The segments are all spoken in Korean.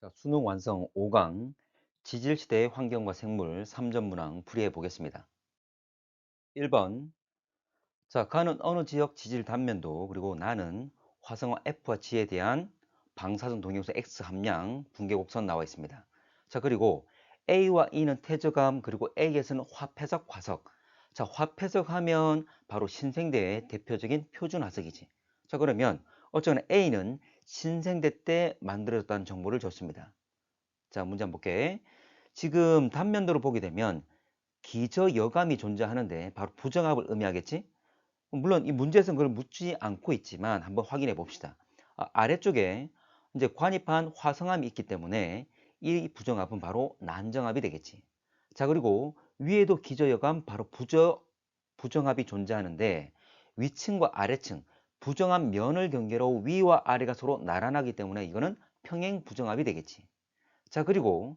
자, 수능 완성 5강 지질시대의 환경과 생물 3전 문항 풀이해 보겠습니다. 1번 자, 가는 어느 지역 지질 단면도 그리고 나는 화성화 F와 G에 대한 방사선 동영수 X 함량 붕괴 곡선 나와 있습니다. 자, 그리고 A와 E는 태저감 그리고 A에서는 화폐석 화석 자, 화폐석 하면 바로 신생대의 대표적인 표준 화석이지. 자, 그러면 어쩌나 A는 신생대 때 만들어졌다는 정보를 줬습니다. 자, 문제 한번 볼게. 지금 단면도로 보게 되면 기저여감이 존재하는데 바로 부정합을 의미하겠지? 물론 이 문제에서는 그걸 묻지 않고 있지만 한번 확인해 봅시다. 아, 래쪽에 이제 관입한 화성함이 있기 때문에 이 부정합은 바로 난정합이 되겠지. 자, 그리고 위에도 기저여감 바로 부저, 부정합이 존재하는데 위층과 아래층, 부정합 면을 경계로 위와 아래가 서로 나란하기 때문에 이거는 평행 부정합이 되겠지. 자, 그리고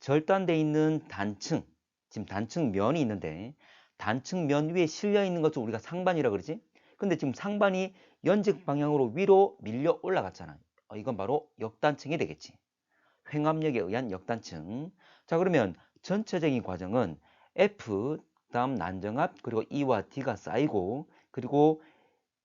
절단돼 있는 단층, 지금 단층 면이 있는데 단층 면 위에 실려 있는 것을 우리가 상반이라고 그러지? 근데 지금 상반이 연직 방향으로 위로 밀려 올라갔잖아. 어, 이건 바로 역단층이 되겠지. 횡압력에 의한 역단층. 자, 그러면 전체적인 과정은 F, 다음 난정압, 그리고 E와 D가 쌓이고, 그리고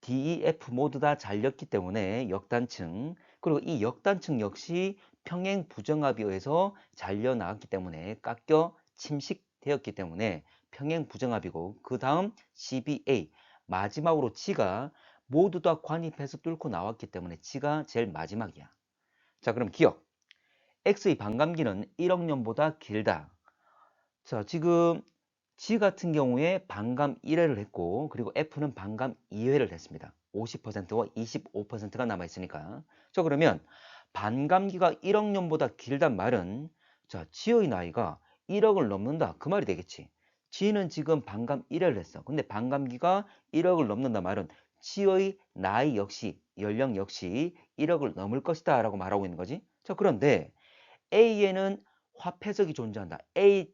D, E, F 모두 다 잘렸기 때문에 역단층, 그리고 이 역단층 역시 평행 부정합에 의해서 잘려 나갔기 때문에 깎여 침식되었기 때문에 평행 부정합이고 그 다음 CBA 마지막으로 G가 모두 다 관입해서 뚫고 나왔기 때문에 G가 제일 마지막이야. 자 그럼 기억 X의 반감기는 1억 년보다 길다. 자 지금 G 같은 경우에 반감 1회를 했고 그리고 F는 반감 2회를 했습니다. 50%와 25%가 남아 있으니까. 자 그러면 반감기가 1억 년보다 길단 말은 자 G의 나이가 1억을 넘는다 그 말이 되겠지. G는 지금 반감 1회를 했어. 근데 반감기가 1억을 넘는다 말은 G의 나이 역시 연령 역시 1억을 넘을 것이다 라고 말하고 있는 거지. 자 그런데 A에는 화폐석이 존재한다. A,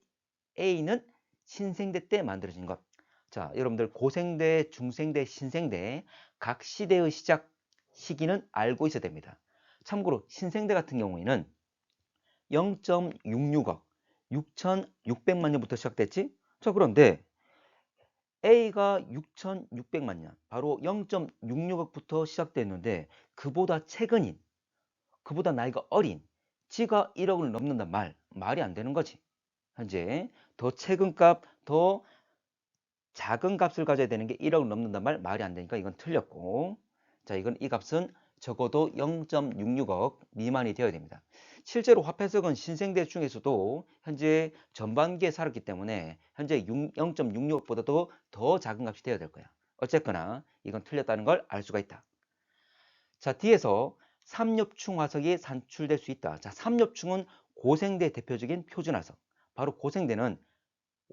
A는 신생대 때 만들어진 것. 자, 여러분들 고생대, 중생대, 신생대 각 시대의 시작 시기는 알고 있어야 됩니다. 참고로 신생대 같은 경우에는 0.66억, 6,600만 년부터 시작됐지? 자, 그런데 A가 6,600만 년, 바로 0.66억부터 시작됐는데 그보다 최근인, 그보다 나이가 어린 G가 1억을 넘는단 말, 말이 안 되는 거지. 현재 더 최근 값, 더 작은 값을 가져야 되는 게 1억을 넘는단 말, 말이 안 되니까 이건 틀렸고. 자, 이건 이 값은 적어도 0.66억 미만이 되어야 됩니다. 실제로 화폐석은 신생대 중에서도 현재 전반기에 살았기 때문에 현재 0.66억보다도 더 작은 값이 되어야 될 거야. 어쨌거나 이건 틀렸다는 걸 알 수가 있다. 자, 뒤에서 삼엽충 화석이 산출될 수 있다. 자, 삼엽충은 고생대 대표적인 표준 화석. 바로 고생대는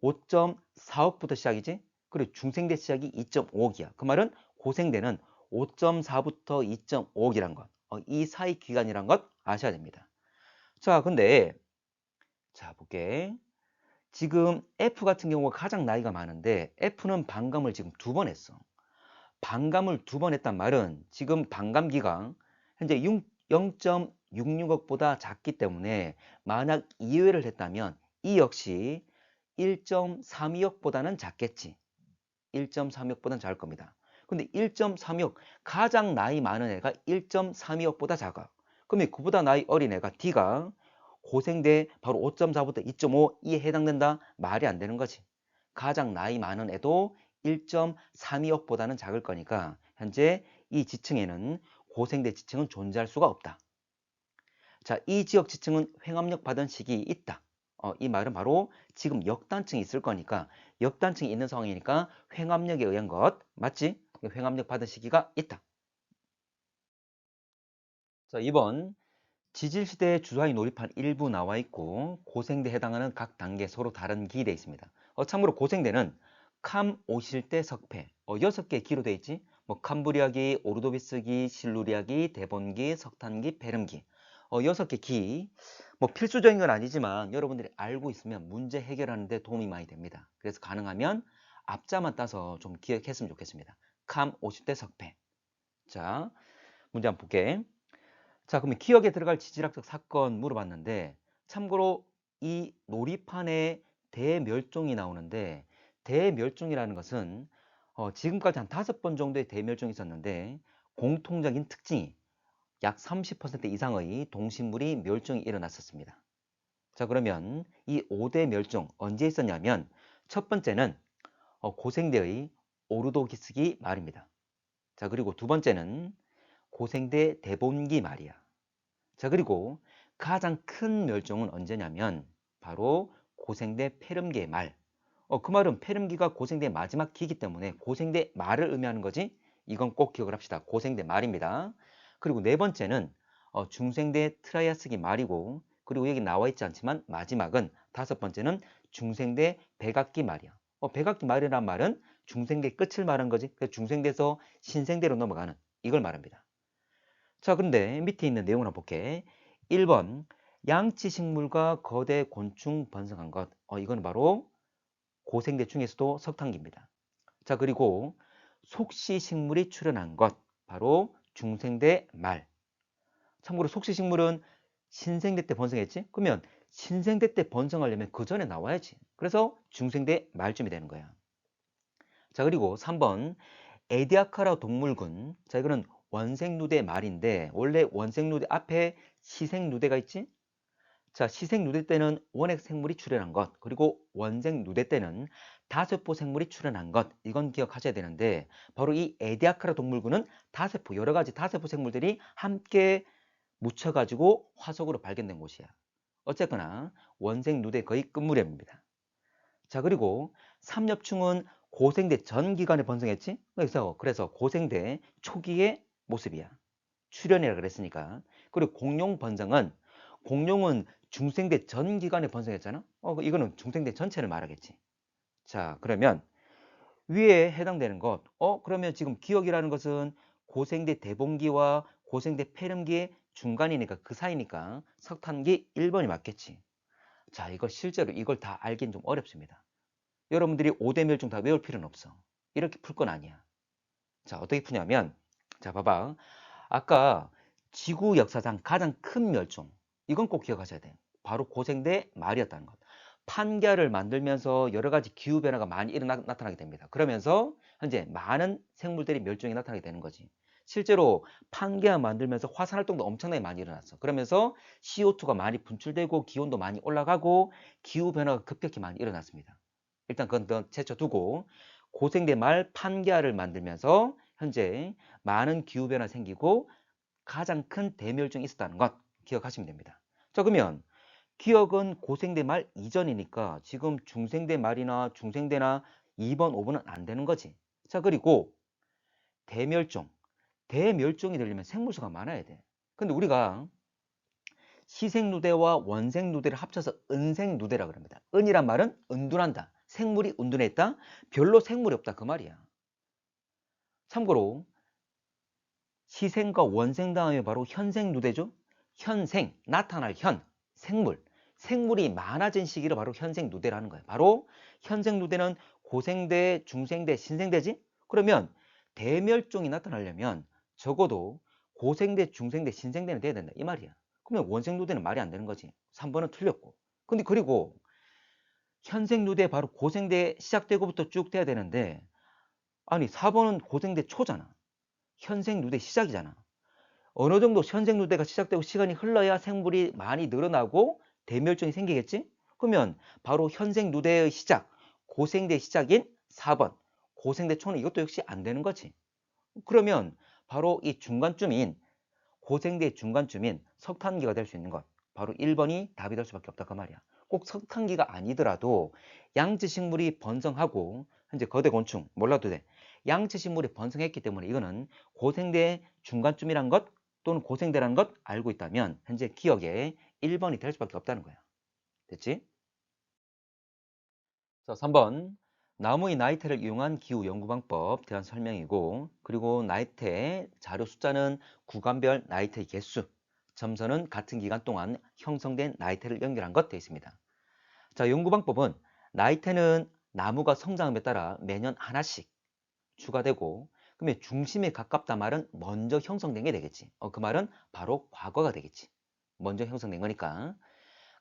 5.4억부터 시작이지. 그리고 중생대 시작이 2.5억이야. 그 말은 고생대는 5.4부터 2.5억이란 것. 어, 이 사이 기간이란 것 아셔야 됩니다. 자, 근데 자, 볼게. 지금 F 같은 경우가 가장 나이가 많은데 F는 반감을 지금 두 번 했어. 반감을 두 번 했단 말은 지금 반감기가 현재 0.66억보다 작기 때문에 만약 2회를 했다면 이 역시 1.32억보다는 작겠지. 1.32억보다는 작을 겁니다. 근데 1.32억 가장 나이 많은 애가 1.32억보다 작아. 그러면 그보다 나이 어린 애가 D가 고생대 바로 5.4부터 2.5 이에 해당된다? 말이 안 되는 거지. 가장 나이 많은 애도 1.32억보다는 작을 거니까 현재 이 지층에는 고생대 지층은 존재할 수가 없다. 자, 이 지역 지층은 횡압력 받은 시기 있다. 어, 이 말은 바로 지금 역단층이 있을 거니까 역단층이 있는 상황이니까 횡압력에 의한 것 맞지? 횡압력 받은 시기가 있다. 자, 2번 지질시대에 주사위 놀이판 일부 나와 있고 고생대 해당하는 각 단계 서로 다른 기돼 있습니다. 어, 참고로 고생대는 캄, 오실 대, 석패 어, 6개 기로 돼 있지? 뭐 캄브리아기, 오르도비스기, 실루리아기, 대본기, 석탄기, 베름기 어, 6개 기. 뭐 필수적인 건 아니지만 여러분들이 알고 있으면 문제 해결하는 데 도움이 많이 됩니다. 그래서 가능하면 앞자만 따서 좀 기억했으면 좋겠습니다. 캄 50대 석패. 자, 문제 한번 볼게. 자, 그러면 기억에 들어갈 지질학적 사건 물어봤는데 참고로 이 놀이판에 대멸종이 나오는데 대멸종이라는 것은 어, 지금까지 한 다섯 번 정도의 대멸종이 있었는데 공통적인 특징이 약 30% 이상의 동식물이 멸종이 일어났었습니다. 자 그러면 이 5대 멸종 언제 있었냐면 첫 번째는 어, 고생대의 오르도기스기 말입니다. 자 그리고 두 번째는 고생대 대본기 말이야. 자 그리고 가장 큰 멸종은 언제냐면 바로 고생대 페름기의 말. 어, 그 말은 페름기가 고생대 마지막 기이기 때문에 고생대 말을 의미하는 거지. 이건 꼭 기억을 합시다. 고생대 말입니다. 그리고 네 번째는 어, 중생대 트라이아스기 말이고 그리고 여기 나와 있지 않지만 마지막은 다섯 번째는 중생대 백악기 말이야. 어, 백악기 말이란 말은 중생대 끝을 말하는 거지. 그래서 중생대에서 신생대로 넘어가는 이걸 말합니다. 자, 그런데 밑에 있는 내용을 한번 볼게. 1번 양치 식물과 거대 곤충 번성한 것. 어, 이건 바로 고생대 중에서도 석탄기입니다. 자, 그리고 속시 식물이 출현한 것. 바로 중생대 말. 참고로 속시식물은 신생대 때 번성했지? 그러면 신생대 때 번성하려면 그 전에 나와야지. 그래서 중생대 말쯤이 되는 거야. 자, 그리고 3번 에디아카라 동물군. 자, 이거는 원생누대 말인데 원래 원생누대 앞에 시생누대가 있지? 자, 시생누대 때는 원핵 생물이 출현한 것, 그리고 원생누대 때는 다세포 생물이 출현한 것, 이건 기억하셔야 되는데 바로 이 에디아카라 동물군은 다세포, 여러 가지 다세포 생물들이 함께 묻혀가지고 화석으로 발견된 곳이야. 어쨌거나 원생누대 거의 끝무렵입니다. 자, 그리고 삼엽충은 고생대 전 기간에 번성했지? 그래서 그래서 고생대 초기의 모습이야. 출현이라 그랬으니까. 그리고 공룡 번성은 공룡은 중생대 전 기간에 번성했잖아. 어, 이거는 중생대 전체를 말하겠지. 자, 그러면 위에 해당되는 것. 어, 그러면 지금 기억이라는 것은 고생대 대봉기와 고생대 폐렴기의 중간이니까 그 사이니까 석탄기 1번이 맞겠지. 자, 이거 실제로 이걸 다 알긴 좀 어렵습니다. 여러분들이 5대 멸종 다 외울 필요는 없어. 이렇게 풀 건 아니야. 자, 어떻게 푸냐면 자, 봐봐. 아까 지구 역사상 가장 큰 멸종. 이건 꼭 기억하셔야 돼요. 바로 고생대 말이었다는 것. 판결을 만들면서 여러 가지 기후 변화가 많이 일어나 나타나게 됩니다. 그러면서 현재 많은 생물들이 멸종이 나타나게 되는 거지. 실제로 판계와 만들면서 화산 활동도 엄청나게 많이 일어났어. 그러면서 CO2가 많이 분출되고 기온도 많이 올라가고 기후 변화가 급격히 많이 일어났습니다. 일단 그건 제쳐두고 고생대 말 판계를 만들면서 현재 많은 기후 변화 생기고 가장 큰 대멸종이 있었다는 것 기억하시면 됩니다. 자 그러면 기억은 고생대 말 이전이니까 지금 중생대 말이나 중생대나 2번, 5번은 안 되는 거지. 자 그리고 대멸종. 대멸종이 되려면 생물수가 많아야 돼. 근데 우리가 시생누대와 원생누대를 합쳐서 은생누대라 그럽니다. 은이란 말은 은둔한다. 생물이 은둔했다. 별로 생물이 없다. 그 말이야. 참고로 시생과 원생 다음에 바로 현생누대죠. 현생, 나타날 현, 생물. 생물이 많아진 시기를 바로 현생누대라는 거예요. 바로 현생누대는 고생대, 중생대, 신생대지? 그러면 대멸종이 나타나려면 적어도 고생대, 중생대, 신생대는 돼야 된다. 이 말이야. 그러면 원생누대는 말이 안 되는 거지. 3번은 틀렸고. 근데 그리고 현생누대 바로 고생대 시작되고부터 쭉 돼야 되는데 아니 4번은 고생대 초잖아. 현생누대 시작이잖아. 어느 정도 현생 누대가 시작되고 시간이 흘러야 생물이 많이 늘어나고 대멸종이 생기겠지? 그러면 바로 현생 누대의 시작, 고생대 시작인 4번 고생대 초는 이것도 역시 안 되는 거지. 그러면 바로 이 중간쯤인 고생대 중간쯤인 석탄기가 될 수 있는 것 바로 1번이 답이 될 수밖에 없다 그 말이야. 꼭 석탄기가 아니더라도 양지 식물이 번성하고 현재 거대 곤충 몰라도 돼. 양지 식물이 번성했기 때문에 이거는 고생대 중간쯤이란 것 또는 고생대라는 것 알고 있다면 현재 기억에 1번이 될 수밖에 없다는 거야. 됐지? 자, 3번 나무의 나이테를 이용한 기후 연구 방법 대한 설명이고 그리고 나이테 자료 숫자는 구간별 나이테 개수 점선은 같은 기간 동안 형성된 나이테를 연결한 것 되어 있습니다. 자 연구 방법은 나이테는 나무가 성장함에 따라 매년 하나씩 추가되고 그러면 중심에 가깝다 말은 먼저 형성된 게 되겠지. 어, 그 말은 바로 과거가 되겠지. 먼저 형성된 거니까.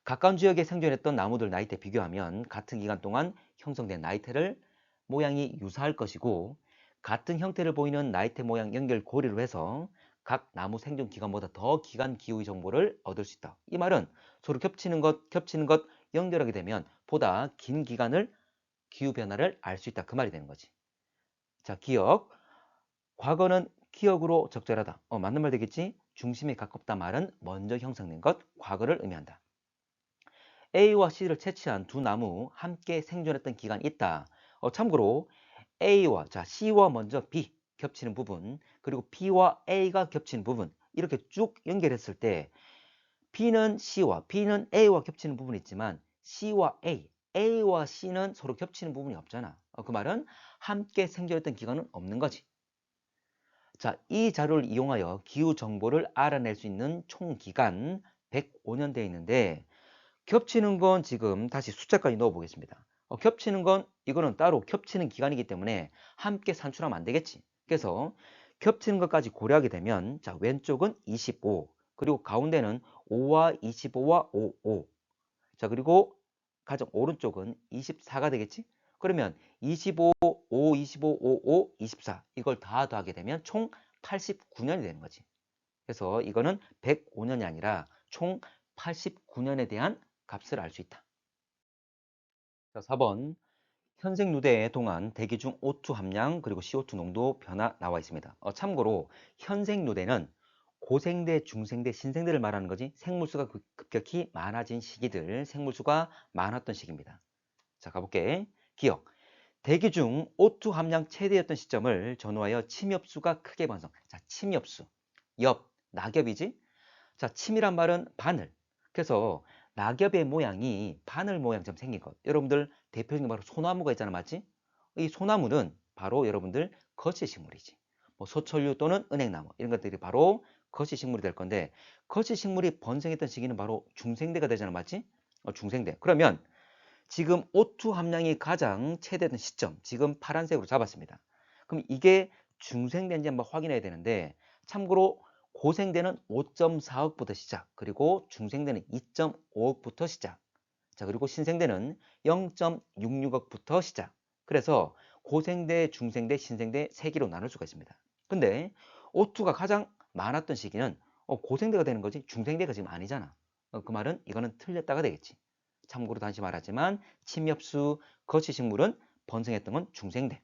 가까운 지역에 생존했던 나무들 나이테 비교하면 같은 기간 동안 형성된 나이테를 모양이 유사할 것이고 같은 형태를 보이는 나이테 모양 연결 고리로 해서 각 나무 생존 기간보다 더 기간 기후의 정보를 얻을 수 있다. 이 말은 서로 겹치는 것, 겹치는 것 연결하게 되면 보다 긴 기간을 기후 변화를 알 수 있다. 그 말이 되는 거지. 자, 기억. 과거는 기억으로 적절하다. 어, 맞는 말 되겠지? 중심에 가깝다 말은 먼저 형성된 것, 과거를 의미한다. A와 C를 채취한 두 나무 함께 생존했던 기간이 있다. 어, 참고로 A와 자 C와 먼저 B 겹치는 부분 그리고 B와 A가 겹치는 부분 이렇게 쭉 연결했을 때 B는 C와 B는 A와 겹치는 부분이 있지만 C와 A, A와 C는 서로 겹치는 부분이 없잖아. 어, 그 말은 함께 생존했던 기간은 없는 거지. 자, 이 자료를 이용하여 기후 정보를 알아낼 수 있는 총 기간 105년 되어 있는데 겹치는 건 지금 다시 숫자까지 넣어 보겠습니다. 어, 겹치는 건 이거는 따로 겹치는 기간이기 때문에 함께 산출하면 안 되겠지. 그래서 겹치는 것까지 고려하게 되면 자 왼쪽은 25 그리고 가운데는 5와 25와 5, 5. 자 그리고 가장 오른쪽은 24가 되겠지. 그러면 25, 5, 25, 5, 5, 24 이걸 다 더하게 되면 총 89년이 되는 거지. 그래서 이거는 105년이 아니라 총 89년에 대한 값을 알 수 있다. 자, 4번 현생 누대 동안 대기 중 O2 함량 그리고 CO2 농도 변화 나와 있습니다. 어, 참고로 현생 누대는 고생대, 중생대, 신생대를 말하는 거지 생물수가 급격히 많아진 시기들 생물수가 많았던 시기입니다. 자 가볼게. 기억. 대기 중 O2 함량 최대였던 시점을 전후하여 침엽수가 크게 번성. 자 침엽수. 엽, 낙엽이지? 자 침이란 말은 바늘. 그래서 낙엽의 모양이 바늘 모양처럼 생긴 것. 여러분들 대표적인 바로 소나무가 있잖아, 맞지? 이 소나무는 바로 여러분들 거시식물이지. 뭐 소철류 또는 은행나무 이런 것들이 바로 거시식물이 될 건데 거시식물이 번성했던 시기는 바로 중생대가 되잖아, 맞지? 어, 중생대. 그러면 지금 O2 함량이 가장 최대된 시점, 지금 파란색으로 잡았습니다. 그럼 이게 중생대인지 한번 확인해야 되는데 참고로 고생대는 5.4억부터 시작 그리고 중생대는 2.5억부터 시작. 자 그리고 신생대는 0.66억부터 시작. 그래서 고생대, 중생대, 신생대 세 개로 나눌 수가 있습니다. 근데 O2가 가장 많았던 시기는 어, 고생대가 되는 거지 중생대가 지금 아니잖아. 어, 그 말은 이거는 틀렸다가 되겠지 참고로 다시 말하지만 침엽수, 거시식물은 번성했던 건 중생대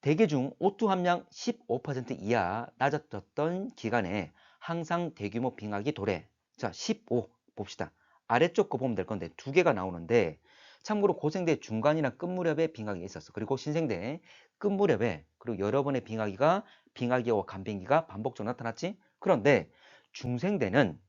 대기 중 O2 함량 15% 이하 낮아졌던 기간에 항상 대규모 빙하기 도래. 자, 15 봅시다. 아래쪽 거 보면 될 건데 두 개가 나오는데 참고로 고생대 중간이나 끝무렵에 빙하기가 있었어. 그리고 신생대 끝무렵에 그리고 여러 번의 빙하기가 빙하기와 간빙기가 반복적으로 나타났지. 그런데 중생대는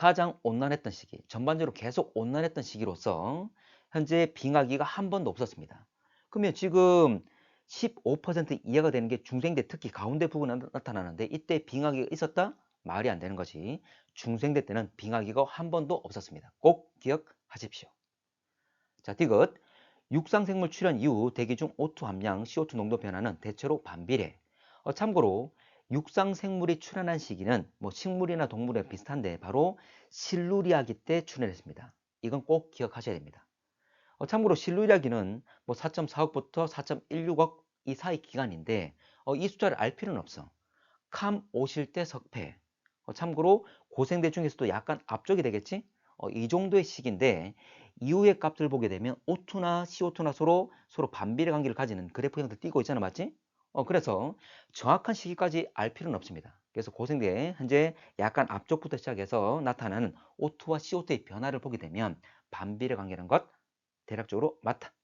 가장 온난했던 시기, 전반적으로 계속 온난했던 시기로서 현재 빙하기가 한 번도 없었습니다. 그러면 지금 15% 이하가 되는 게 중생대 특히 가운데 부분에 나타나는데 이때 빙하기가 있었다? 말이 안 되는 것이 중생대 때는 빙하기가 한 번도 없었습니다. 꼭 기억하십시오. 자, 디귿. 육상생물 출현 이후 대기 중 O2 함량, CO2 농도 변화는 대체로 반비례. 어, 참고로 육상 생물이 출현한 시기는 뭐 식물이나 동물에 비슷한데 바로 실루리아기 때 출현했습니다. 이건 꼭 기억하셔야 됩니다. 어, 참고로 실루리아기는 뭐 4.4억부터 4.16억 이 사이 기간인데 어, 이 숫자를 알 필요는 없어. 캄 오실 때 석패. 어, 참고로 고생대 중에서도 약간 앞쪽이 되겠지? 어, 이 정도의 시기인데 이후의 값을 보게 되면 O2나 CO2나 서로 서로 반비례 관계를 가지는 그래프 형태 띄고 있잖아, 맞지? 어, 그래서 정확한 시기까지 알 필요는 없습니다. 그래서 고생대에 현재 약간 앞쪽부터 시작해서 나타나는 O2와 CO2의 변화를 보게 되면 반비례 관계라는 것 대략적으로 맞다.